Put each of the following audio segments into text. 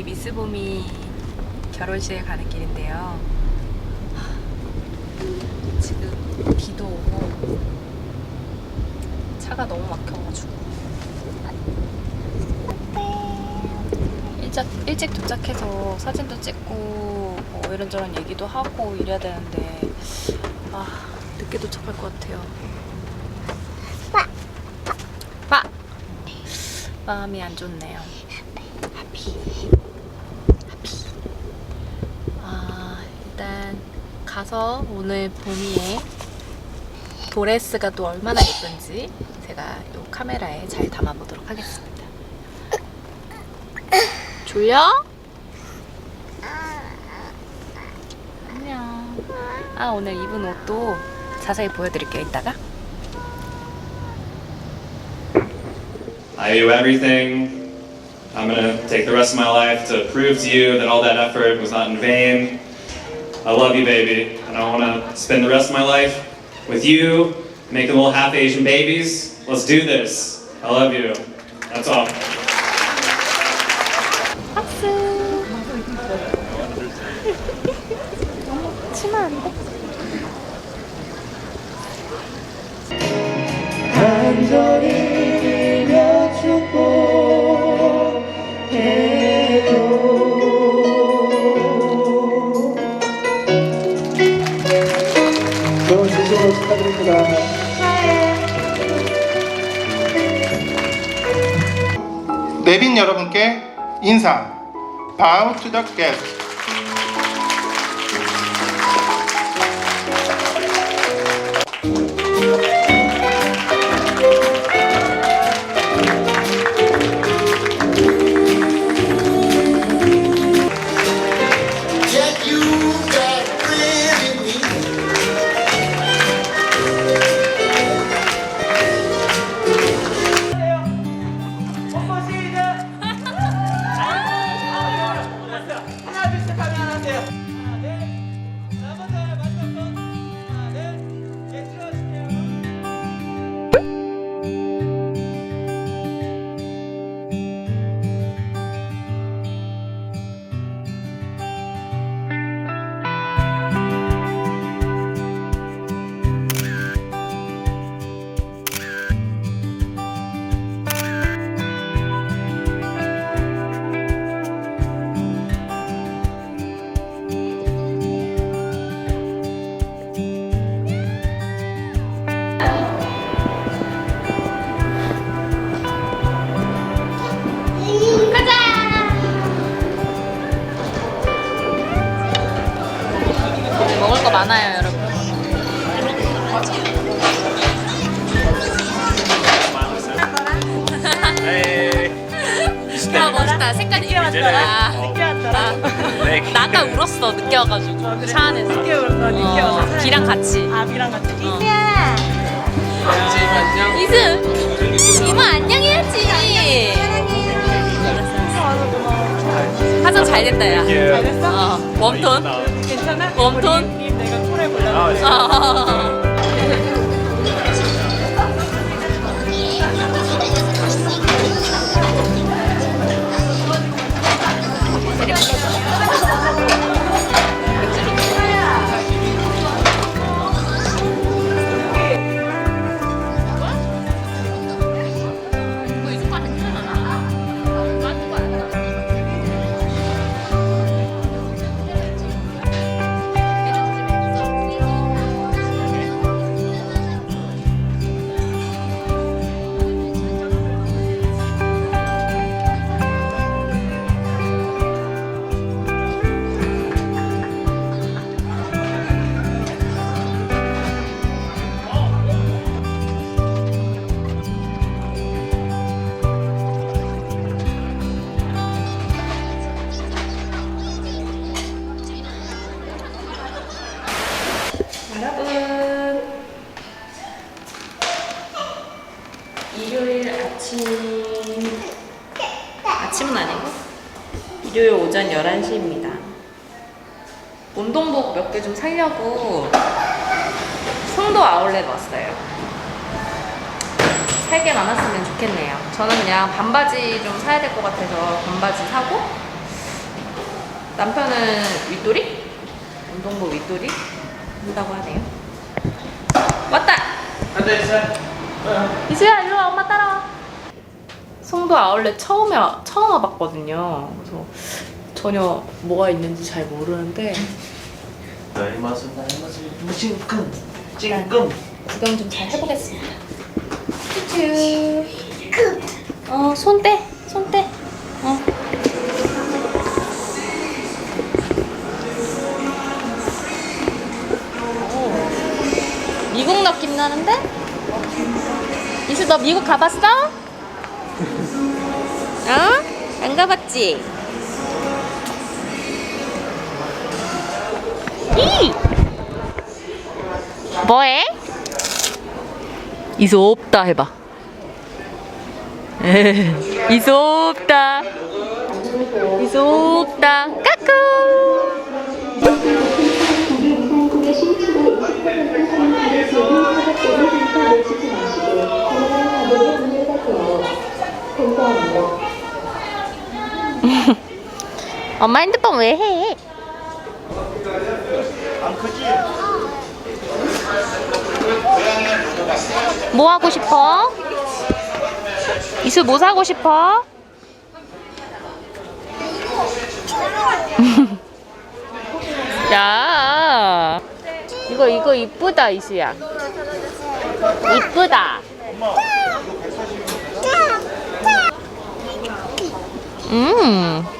저희 미스봄이 결혼식에 가는 길인데요. 하, 지금 비도 오고 차가 너무 막혀가지고 일찍, 일찍 도착해서 사진도 찍고 뭐 이런저런 얘기도 하고 이래야 되는데 아 늦게 도착할 것 같아요. 빠! 마음이 안 좋네요. 하피. 하피. 아, 일단 가서 오늘 봄이의 도레스가 또 얼마나 예쁜지 제가 이 카메라에 잘 담아보도록 하겠습니다. 졸려? 안녕. 아, 오늘 입은 옷도 자세히 보여드릴게요, 이따가. I owe everything. I'm gonna take the rest of my life to prove to you that all that effort was not in vain. I love you, baby, and I wanna spend the rest of my life with you, making little half Asian babies. Let's do this. I love you. That's all. 박수. 치마 안 돼? 내빈 여러분께 인사 Bow to the guest 울었어. 늦게 와가지고 차 안에서. 늦게 울었어. 늦게 와서. 비랑 같이. 아 비랑 같이. 이수야. 이수. 이모 안녕 해야지. 화장 잘 됐다 야. 잘 됐어? 어. 웜톤. 괜찮아? 웜톤. 내가 콜해 볼라. 어. 운동복 몇 개좀 사려고 송도 아울렛 왔어요. 세개 많았으면 좋겠네요. 저는 그냥 반바지 좀 사야 될 것 같아서 반바지 사고 남편은 윗도리? 운동복 윗도리? 한다고 하네요. 왔다! 이수야 일로 와 엄마 따라와 송도 아울렛 처음에 와- 처음 와봤거든요 그래서 전혀 뭐가 있는지 잘 모르는데 나의 맛은 나의 맛은 찡끔 찡끔 구경 좀 잘 해보겠습니다 쭈쭈 어손 떼! 손 떼! 어. 오, 미국 느낌 나는데? 이수 너 미국 가봤어? 어? 안 가봤지? 이! 뭐해? 이수 없다 해봐. 이수 없다. 이수 없다. 까꿍. 대한민국의 신치가 20% 사용하는 모든 사각도를 행사 놓치지 마시고 건강하게 문을 닫세요. 감사합니다. 엄마 핸드폰 왜 해? 뭐 하고 싶어? 이수 뭐 사고 싶어? 야. 이거 이거 이쁘다 이수야. 이쁘다. 음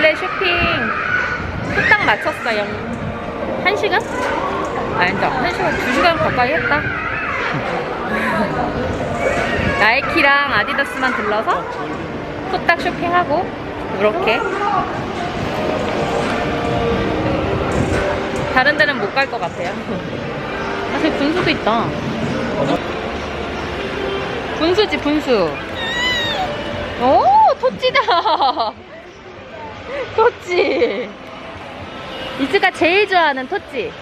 아울렛 쇼핑 후딱 마쳤어요. 한 시간? 아니다, 한 시간, 두 시간 가까이 했다. 나이키랑 아디다스만 들러서 후딱 쇼핑하고 이렇게 다른 데는 못 갈 것 같아요. 아, 저기 분수도 있다. 분수지, 분수. 오, 토찌다. 토찌. 이즈가 제일 좋아하는 토찌.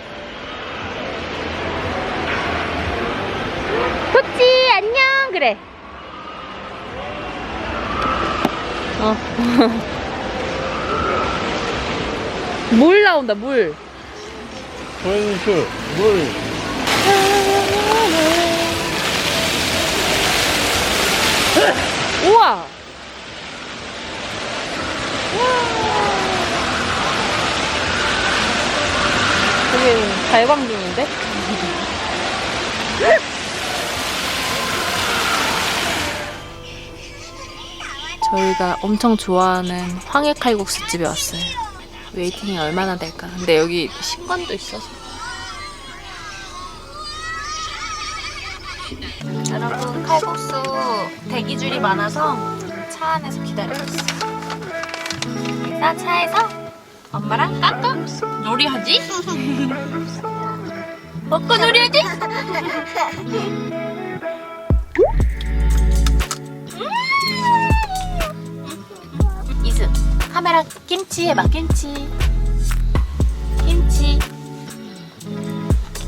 토찌, 안녕. 그래. 어. 물 나온다, 물. 원수 물 우와! 되게 발광둥인데? 저희가 엄청 좋아하는 황해 칼국수 집에 왔어요. 웨이팅이 얼마나 될까? 근데 여기 신관도 있어서. 여러분 칼국수 대기 줄이 많아서 차 안에서 기다리고 있어요. 나 차에서 엄마랑 깡깡 놀이하지? 먹고 놀이하지? 음! 이수 카메라 김치 해봐 김치 김치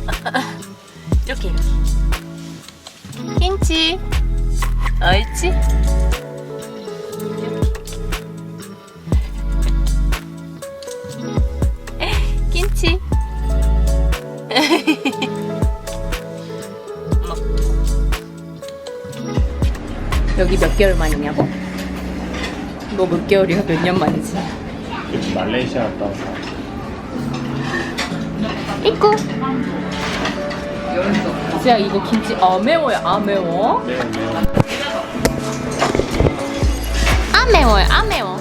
이렇게 김치 옳지? 여기 몇 개월 만이냐고? 너 몇 개월이야? 몇 년 만이지? 말레이시아 갔다 왔어. 이거. 진짜 이거 김치 아 매워요. 아 매워? 매워 매워. 아 매워요. 아 매워.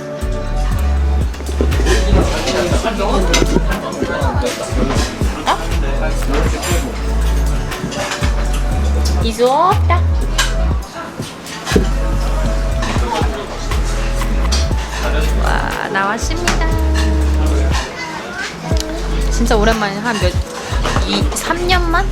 어? 이수 없다. 나왔습니다. 진짜 오랜만에 한 몇, 이, 3년 만?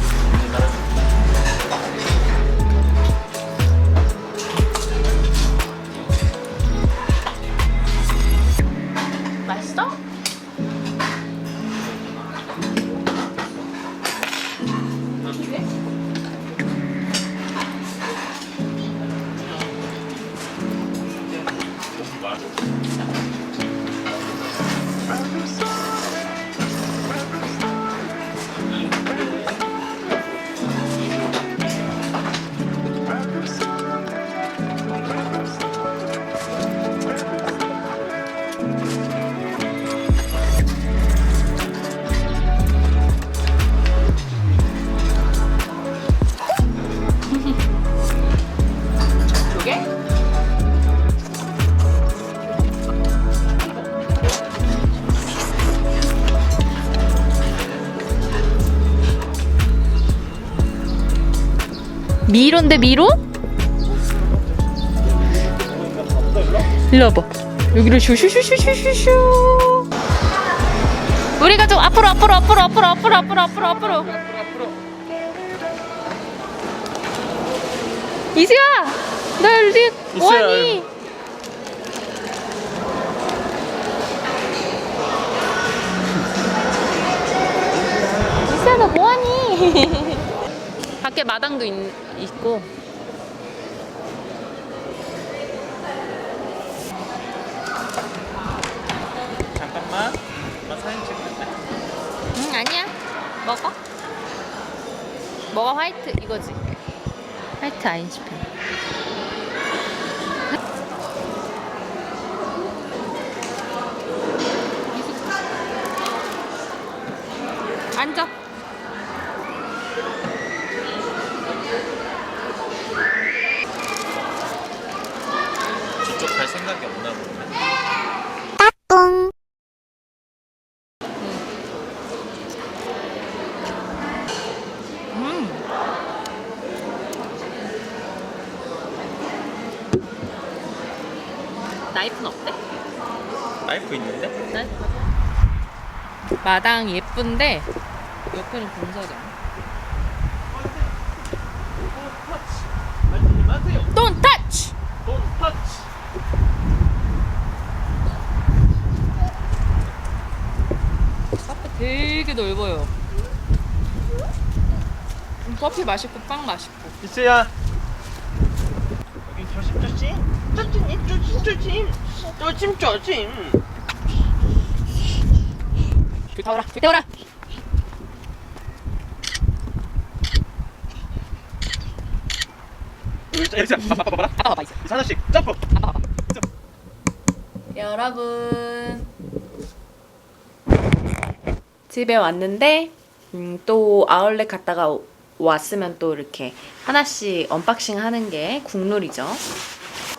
미로인데 미로? 일로 와봐. 여기를 슈슈슈슈슈슈 우리가 좀 앞으로 앞으로 앞으로 앞으로 앞으로 앞으로 앞으로 앞으로. 이수야 너 여기 뭐하니? 이수야 너 뭐하니 밖에 마당도 있, 있고. 잠깐만. 나 사진 찍는데. 응 아니야. 먹어. 먹어 화이트. 이거지. 화이트 아인슈펜 앉아 저쪽 갈 생각이 없나 보네. 나이프는 어때? 나이프 있는데? 나이프 마당 예쁜데 옆에는 공사장 Don't touch! 돈 터치. 카페 되게 넓어요. 음, 커피 맛있고 빵 맛있고. 이수야. 여기 조심 아빠 봐봐 있어. 이수 하나씩 점프. 아빠 봐봐. 여러분 집에 왔는데 음, 또 아울렛 갔다가 오- 왔으면 또 이렇게 하나씩 언박싱 하는 게 국룰이죠.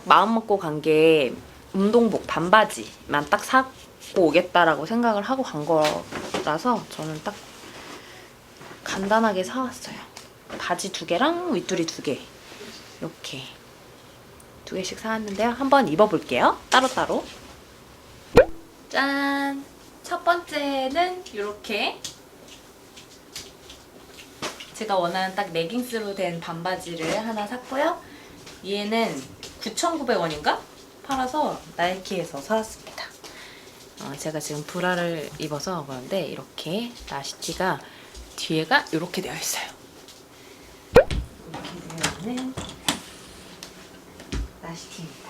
마음 먹고 간 게 운동복 반바지만 딱 사고 오겠다라고 생각을 하고 간 거라서 저는 딱 간단하게 사왔어요. 바지 두 개랑 윗두리 두 개. 이렇게 두 개씩 사왔는데요. 한번 입어볼게요. 따로따로. 짠! 첫 번째는 이렇게 제가 원하는 딱 레깅스로 된 반바지를 하나 샀고요. 얘는 9,900원인가? 팔아서 나이키에서 사왔습니다. 어, 제가 지금 브라를 입어서 그런데 이렇게 나시티가 뒤에가 이렇게 되어 있어요. 이렇게 되어 있는 나시티입니다.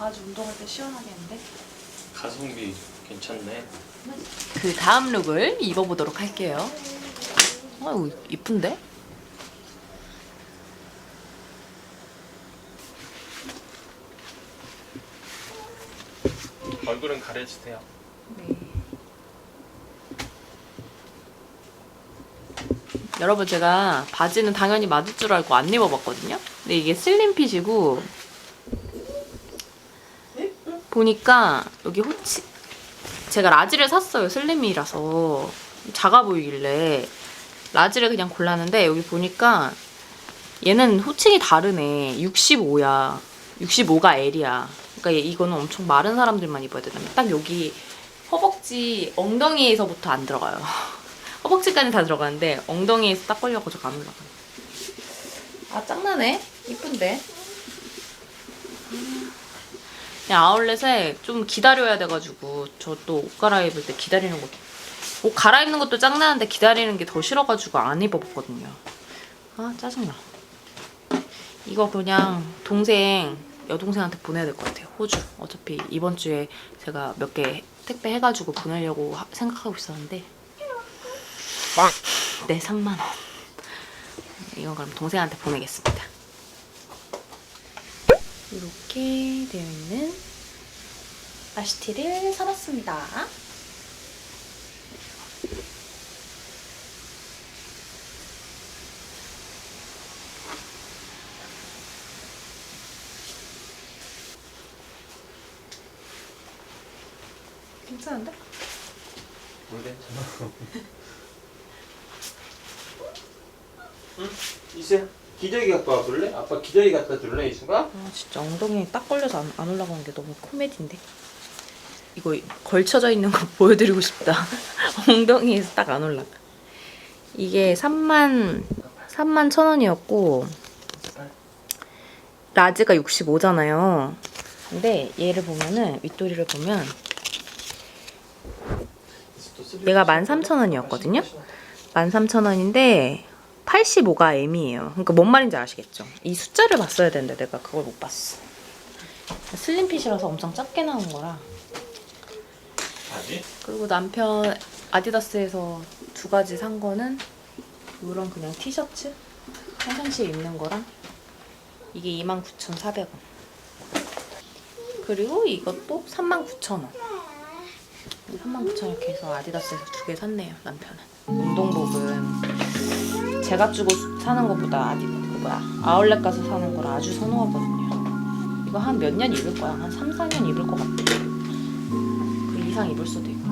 아주 운동할 때 시원하겠는데? 가성비 괜찮네. 그 다음 룩을 입어보도록 할게요. 아유, 이쁜데? 얼굴은 가려주세요. 네. 여러분 제가 바지는 당연히 맞을 줄 알고 안 입어봤거든요. 근데 이게 슬림핏이고 보니까 여기 호치 제가 라지를 샀어요. 슬림이라서 작아 보이길래 라지를 그냥 골랐는데 여기 보니까 얘는 호칭이 다르네. 65야. 65가 L이야. 그러니까 얘- 이거는 엄청 마른 사람들만 입어야 되나? 딱 여기 허벅지 엉덩이에서부터 안 들어가요. 허벅지까지 다 들어가는데 엉덩이에서 딱 걸려가지고 안 올라가. 아 짱나네. 이쁜데. 그냥 아울렛에 좀 기다려야 돼가지고 저 또 옷 갈아입을 때 기다리는 것도 옷 갈아입는 것도 짱나는데 기다리는 게 더 싫어가지고 안 입어봤거든요. 아 짜증나. 이거 그냥 동생 여동생한테 보내야 될 것 같아요. 호주. 어차피 이번 주에 제가 몇 개 택배 해가지고 보내려고 하- 생각하고 있었는데 빵! 네 3만 원. 이건 그럼 동생한테 보내겠습니다. 이렇게 되어 있는 아시티를 사봤습니다. 괜찮은데? 이수야 기저귀 갖고 와볼래? 아빠 기저귀 갖다 줄래 이수가? 아 진짜 엉덩이에 딱 걸려서 안, 안 올라가는 게 너무 코미디인데? 이거 걸쳐져 있는 거 보여드리고 싶다. 엉덩이에서 딱 안 올라가. 이게 3만 3만 천 원이었고 라지가 65잖아요. 근데 얘를 보면은 윗도리를 보면 얘가 13,000원이었거든요? 13,000원인데 85가 M이에요. 그러니까 뭔 말인지 아시겠죠? 이 숫자를 봤어야 되는데 내가 그걸 못 봤어. 슬림핏이라서 엄청 작게 나온 거라. 바지? 그리고 남편 아디다스에서 두 가지 산 거는 이런 그냥 티셔츠 평상시에 입는 거랑 이게 29,400원. 그리고 이것도 39,000원. 39,000원 이렇게 해서 아디다스에서 두 개 샀네요, 남편은. 운동복은 제가 주고 사는 것보다 아디 그 뭐야 아울렛 가서 사는 걸 아주 선호하거든요. 이거 한 몇 년 입을 거야. 한 3, 4년 입을 것 같아. 그 이상 입을 수도 있고.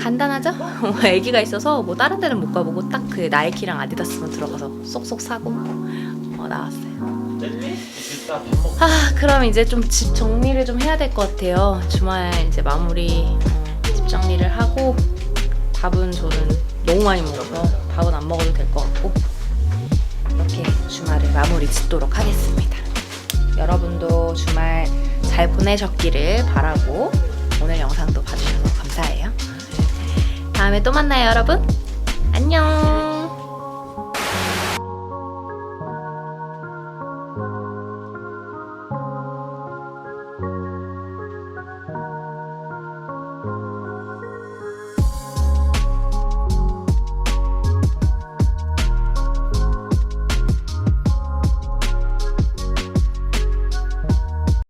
간단하죠? 애기가 있어서 뭐 다른 데는 못 가보고 딱 그 나이키랑 아디다스만 들어가서 쏙쏙 사고 어, 나왔어요. 아 그럼 이제 좀 집 정리를 좀 해야 될 것 같아요. 주말 이제 마무리 어, 집 정리를 하고 밥은 저는 너무 많이 먹어서 밥은 안 먹어도 될 것 같고 이렇게 주말을 마무리 짓도록 하겠습니다. 여러분도 주말 잘 보내셨기를 바라고 오늘 영상도 봐주셔서 감사해요. 다음에 또 만나요 여러분. 안녕.